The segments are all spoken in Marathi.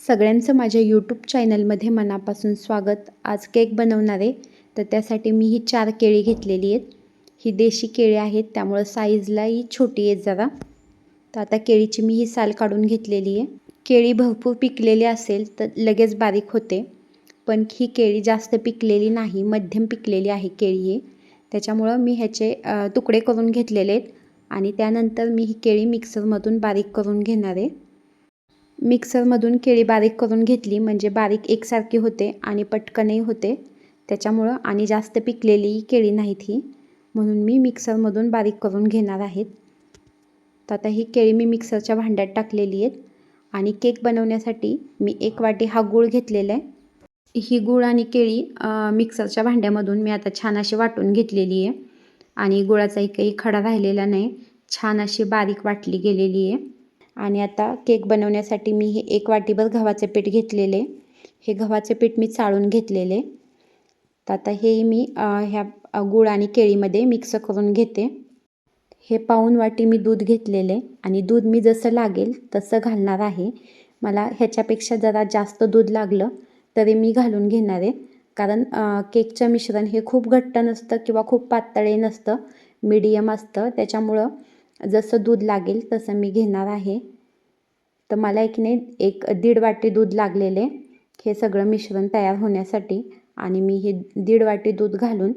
सगळ्यांचं माझ्या यूट्यूब चॅनलमध्ये मनापासून स्वागत. आज केक बनवणार आहे. तर त्यासाठी मी ही चार केळी घेतलेली आहेत. ही देशी केळी आहेत. त्यामुळं साईजलाही छोटी आहेत जरा. तर आता केळीची मी ही साल काढून घेतलेली आहे. केळी भरपूर पिकलेली असेल तर लगेच बारीक होते. पण ही केळी जास्त पिकलेली नाही. मध्यम पिकलेली आहे केळी ही. त्याच्यामुळं मी ह्याचे तुकडे करून घेतलेले आहेत. आणि त्यानंतर मी ही केळी मिक्सरमधून बारीक करून घेणार आहे. मिक्सरमधून केळी बारीक करून घेतली म्हणजे बारीक एकसारखी होते आणि पटकनही होते. त्याच्यामुळं आणि जास्त पिकलेली केळी नाहीत ही. म्हणून मी मिक्सरमधून बारीक करून घेणार आहेत. तर आता ही केळी मी मिक्सरच्या भांड्यात टाकलेली आहेत आणि केक बनवण्यासाठी मी एक वाटी हा गूळ घेतलेला आहे. ही गूळ आणि केळी मिक्सरच्या भांड्यामधून मी आता छान अशी वाटून घेतलेली आहे. आणि गुळाचाही काही खडा राहिलेला नाही. छान अशी बारीक वाटली गेलेली आहे. आणि आता केक बनवण्यासाठी मी हे एक वाटीभर गव्हाचे पीठ घेतलेले. हे गव्हाचे पीठ मी चाळून घेतलेले. तर आता हे मी ह्या गूळ आणि केळीमध्ये मिक्स करून घेते. हे पाऊन वाटी मी दूध घेतलेले आणि दूध मी जसं लागेल तसं घालणार आहे. मला ह्याच्यापेक्षा जरा जास्त दूध लागलं तरी मी घालून घेणार आहे. कारण केकचं मिश्रण हे खूप घट्ट नसतं किंवा खूप पातळे नसतं. मीडियम असतं. त्याच्यामुळं जसं दूध लागेल तसं मी घेणार आहे. तर मला एक नाही एक दीड वाटी दूध लागलेले. हे सगळं मिश्रण तयार होण्यासाठी आणि मी हे दीड वाटी दूध घालून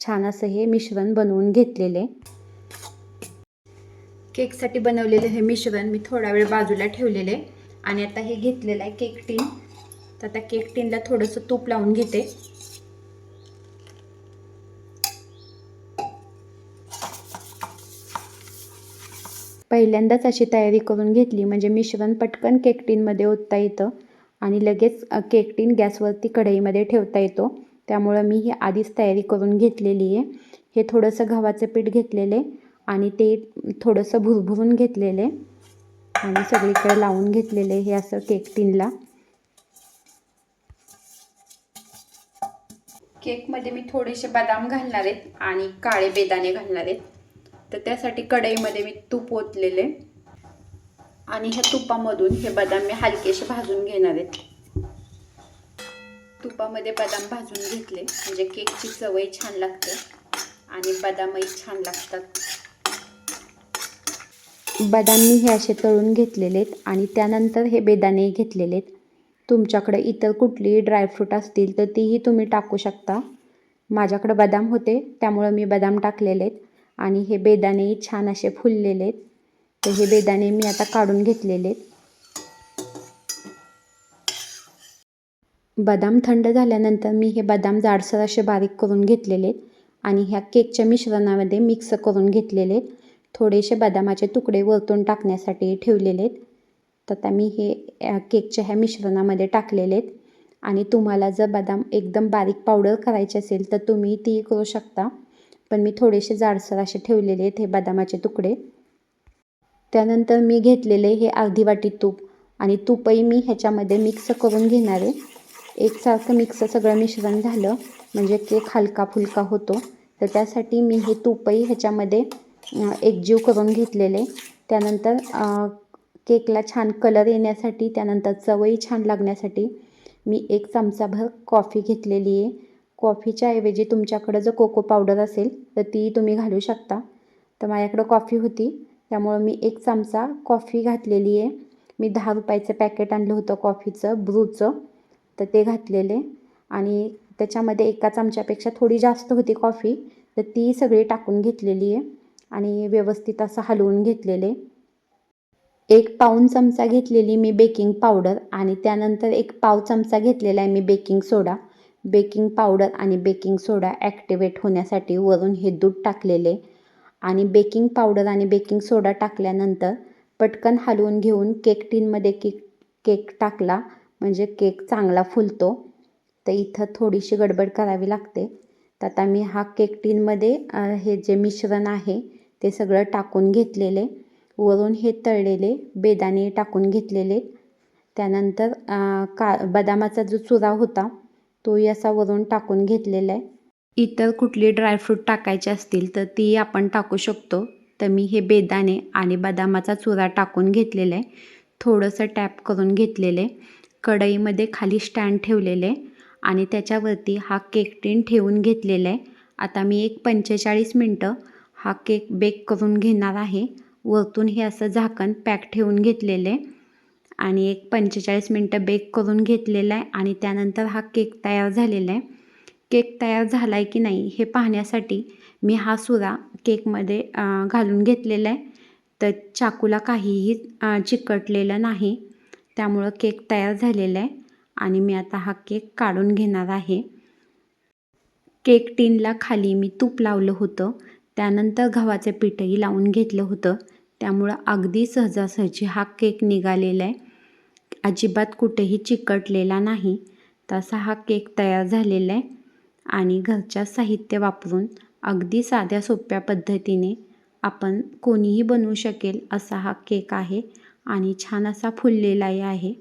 छान असं हे मिश्रण बनवून घेतलेले. केकसाठी बनवलेलं हे मिश्रण मी थोडा वेळ बाजूला ठेवलेले आणि आता हे घेतलेलं आहे केक टीन. तर आता केक टीनला थोडंसं तूप लावून घेते. पहिल्यांदाच अशी तयारी करून घेतली. म्हणजे मिश्रण पटकन केक टीनमध्ये ओतता येतं आणि लगेच केक टीन गॅसवरती कढईमध्ये ठेवता येतो. त्यामुळं मी ही आधीच तयारी करून घेतलेली आहे. हे थोडंसं गव्हाचं पीठ घेतलेले आणि ते थोडंसं भुरभुरून घेतलेले आणि सगळीकडे लावून घेतलेले हे असं केक टीनला केकमध्ये मी थोडेसे बदाम घालणार आहेत आणि काळे बेदाणे घालणार आहेत तर त्यासाठी कढईमध्ये मी तूप ओतलेले. आणि ह्या तुपामधून हे बदाम मी हलकेसे भाजून घेणार आहेत. तुपामध्ये बदाम भाजून घेतले. म्हणजे केकची चवही छान लागते. आणि बदामही छान लागतात. बदाम मी हे असे तळून घेतलेले आहेत आणि त्यानंतर हे बेदाणे घेतलेले आहेत. तुमच्याकडे इतर कुठलीही ड्रायफ्रूट असतील तर तीही तुम्ही टाकू शकता. माझ्याकडे बदाम होते त्यामुळं मी बदाम टाकलेले आहेत. आणि हे बेदाणेही छान असे फुललेले आहेत. तर हे बेदाणे मी आता काढून घेतलेले आहेत. बदाम थंड झाल्यानंतर मी हे बदाम जाडसर असे बारीक करून घेतलेले आहेत आणि ह्या केकच्या मिश्रणामध्ये मिक्स करून घेतलेले आहेत. थोडेसे बदामाचे तुकडे वरतून टाकण्यासाठी ठेवलेले आहेत. तर आता मी हे केकच्या ह्या मिश्रणामध्ये टाकलेले आहेत. आणि तुम्हाला जर बदाम एकदम बारीक पावडर करायची असेल तर तुम्ही ती करू शकता. पण मी थोडेसे जाडसर असे ठेवलेले आहेत हे बदामाचे तुकडे. त्यानंतर मी घेतलेले हे अर्धी वाटी तूप आणि तूपही मी ह्याच्यामध्ये मिक्स करून घेणार आहे. एकसारखं मिक्स सगळं मिश्रण झालं म्हणजे केक हलका फुलका होतो. तर त्यासाठी मी हे तूपही ह्याच्यामध्ये एकजीव करून घेतलेले. त्यानंतर केकला छान कलर येण्यासाठी त्यानंतर चवही छान लागण्यासाठी मी एक चमचाभर कॉफी घेतलेली आहे. कॉफीच्या ऐवजी तुमच्याकडं जर कोको पावडर असेल तर ती तुम्ही घालू शकता. तर माझ्याकडं कॉफी होती त्यामुळं मी एक चमचा कॉफी घातलेली आहे. मी दहा रुपयाचं पॅकेट आणलं होतं कॉफीचं ब्रूचं. तर ते घातलेले. आणि त्याच्यामध्ये एका चमच्यापेक्षा थोडी जास्त होती कॉफी तर ती सगळी टाकून घेतलेली आहे. आणि व्यवस्थित असं हलवून घेतलेले. एक पाऊण चमचा घेतलेली मी बेकिंग पावडर आणि त्यानंतर एक पाव चमचा घेतलेला आहे मी बेकिंग सोडा. बेकिंग पावडर आणि बेकिंग सोडा ॲक्टिवेट होण्यासाठी वरून हे दूध टाकलेले आणि बेकिंग पावडर आणि बेकिंग सोडा टाकल्यानंतर पटकन हलवून घेऊन केक टीनमध्ये केक केक टाकला म्हणजे केक चांगला फुलतो. तर इथं थोडीशी गडबड करावी लागते. तर आता मी हा केक टीनमध्ये हे जे मिश्रण आहे ते सगळं टाकून घेतलेले. वरून हे तळलेले बेदाणे टाकून घेतलेले. त्यानंतर का बदामाचा जो चुरा होता तोही असा वरून टाकून घेतलेला आहे. इतर कुठली ड्रायफ्रूट टाकायचे असतील तर ती आपण टाकू शकतो. तर मी हे बेदाणे आणि बदामाचा चुरा टाकून घेतलेला आहे. थोडंसं टॅप करून घेतलेलं आहे. कढईमध्ये खाली स्टँड ठेवलेले आणि त्याच्यावरती हा केक टीन ठेवून घेतलेला आहे. आता मी एक पंचेचाळीस मिनटं हा केक बेक करून घेणार आहे. वरतून हे असं झाकण पॅक ठेवून घेतलेलं आहे. आणि एक पंचेचाळीस मिनटं बेक करून घेतलेला आहे आणि त्यानंतर हा केक तयार झालेला आहे. केक तयार झाला आहे की नाही हे पाहण्यासाठी मी हा सुरा केकमध्ये घालून घेतलेला आहे. तर चाकूला काहीही चिकटलेलं नाही. त्यामुळं केक तयार झालेला आहे आणि मी आता हा केक काढून घेणार आहे. केक टीनला खाली मी तूप लावलं होतं. त्यानंतर गव्हाचं पीठही लावून घेतलं होतं. त्यामुळं अगदी सहजासहजी हा केक निघालेला आहे. अजिबात कुठेही चिकटलेला नाही. तसा हा केक तयार झालेला आहे आणि घरच्या साहित्य वापरून अगदी साध्या सोप्या पद्धतीने आपण कोणीही बनवू शकेल असा हा केक आहे आणि छान असा फुललेलाही आहे.